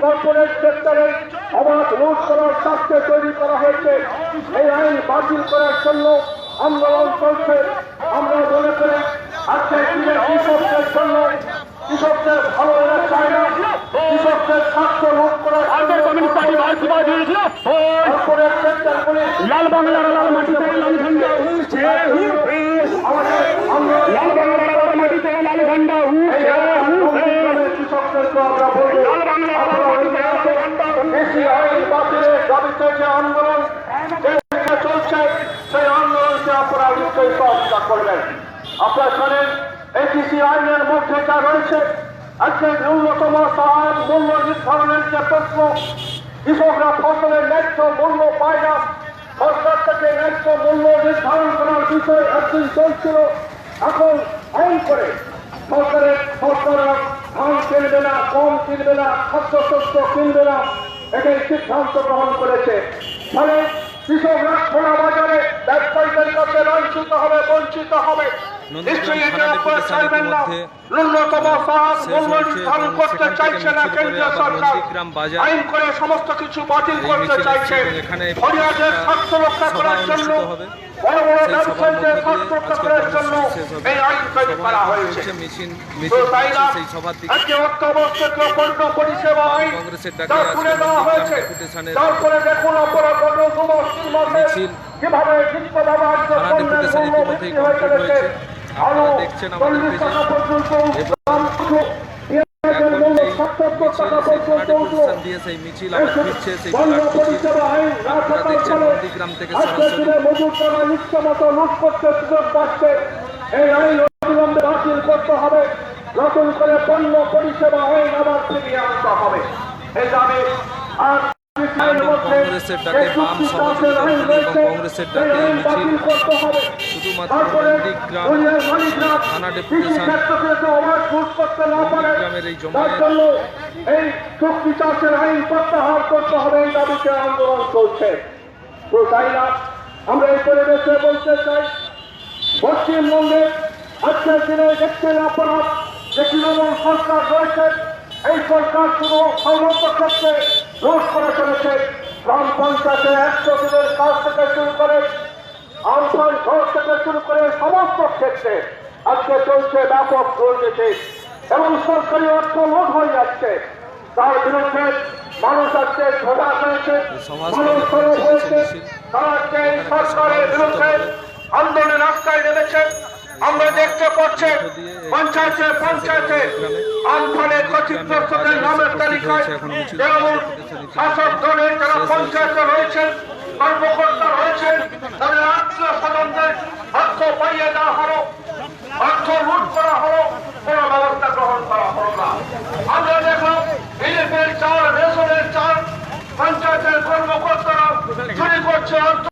Corporate সেক্টরে অবাধ লুট করার স্বার্থে তৈরি করা হয়েছে। এই আইন বাতিল করার জন্য আন্দোলন চলছে। আমরা মনে করি আজকে দিনে কৃষকদের জন্য কৃষকদের ভালো চায় না কৃষকদের স্বার্থ লুট করার কর্পোরেট সেক্টরগুলি লাল বাংলার লাল মাটিতে লাল ঝান্ডা উড়ছে আমাদের লাল বাংলার লাল মাটিতে লাল ঝান্ডা এই আন্দোলন চলছে সেই আন্দোলনকে আপনারা নিশ্চয়ই সহযোগিতা করবেন। আপনারা এই কৃষি আইনের মধ্যে যা রয়েছে আজকে ন্যূনতম সহায়ক মূল্য নির্ধারণের যে প্রশ্ন কৃষকরা ফসলের ন্যায্য মূল্য পায় না সরকার থেকে ন্যায্য মূল্য নির্ধারণ করার বিষয় একদিন চলছিল এখন আইন করে। সরকারের সরকার ধান কিনবে না কম কিনবে না খাদ্যশস্য কিনবে না। এটাই সিদ্ধান্ত গ্রহণ করেছে। ফলে কৃষকরা খোলা বাজারে ব্যবসায়ীদের কাছে লাঞ্ছিত হবে বঞ্চিত হবে। ন্যূনতম নির্ধারণ করতে চাইছে না কেন্দ্রীয় সরকার। আইন করে সমস্ত কিছু বাতিল করতে চাইছে। স্বার্থ রক্ষা করার জন্য বড় বড় ব্যবসায়ীদের স্বার্থ রক্ষা জন্য এই আইন তৈরি করা হয়েছে। না সেই আজকে অত্যাবশ্যক পণ্য পরিষেবা আইন কংগ্রেসের ডাকে দেওয়া হয়েছে। তারপরে দেখুন অপরাধ তিন মাসে কীভাবে আজকে পণ্যের মূল্য বৃদ্ধি হয়ে চলেছে। আলু চল্লিশ টাকা পর্যন্ত মূল্য সত্তর টাকা পর্যন্ত উঠল ডেপুটেশন দিয়ে সেই মিছিল আবার ফিরছে সেই আপনারা দেখছেন নন্দীগ্রাম থেকে করতে এই হবে নতুন করে পণ্য পরিষেবা আইন আবার ফিরিয়ে আনতে হবে এই দাবি আর কংগ্রেসের ডাকে বাম করে এবং কংগ্রেসের ডাকে মিছিল। শুধুমাত্র নন্দীগ্রাম থানা ডেপুটেশন নন্দীগ্রামের এই জমায়েত এই চুক্তি চাষের আইন প্রত্যাহার করতে হবে এই দাবিতে আন্দোলন চলছে। তাই না আমরা এই পরিবেশে বলতে চাই পশ্চিমবঙ্গে আজকের দিনে দেখছেন আপনারা যে তৃণমূল সরকার রয়েছে এই সরকার শুধু সমস্ত ক্ষেত্রে রোধ করে চলেছে। গ্রাম পঞ্চায়েতে একশো দিনের কাজ থেকে শুরু করে আমফান ঘর থেকে শুরু করে সমস্ত ক্ষেত্রে আজকে চলছে ব্যাপক দুর্নীতি এবং সরকারি অর্থ লোড হয়ে যাচ্ছে। তার বিরুদ্ধে মানুষ আজকে ঝোঁকা হয়েছে মানুষ হয়েছে। তারা আজকে এই সরকারের বিরুদ্ধে আন্দোলনে রাস্তায় নেমেছে। আমরা দেখতে পাচ্ছি পঞ্চায়েতে পঞ্চায়েতে আমফানের ক্ষতিগ্রস্তদের নামের তালিকায় শাসক দলের যারা পঞ্চায়েতে রয়েছেন কর্মকর্তা রয়েছেন তাদের আত্মীয় স্বজনদের অর্থ পাইয়ে দেওয়া হলো অর্থ লুট করা হলো, কোনো ব্যবস্থা গ্রহণ করা হলো না। আমরা দেখলাম বিজেপির চাল রেশনের চাল পঞ্চায়েতের কর্মকর্তারা চুরি করছে অর্থ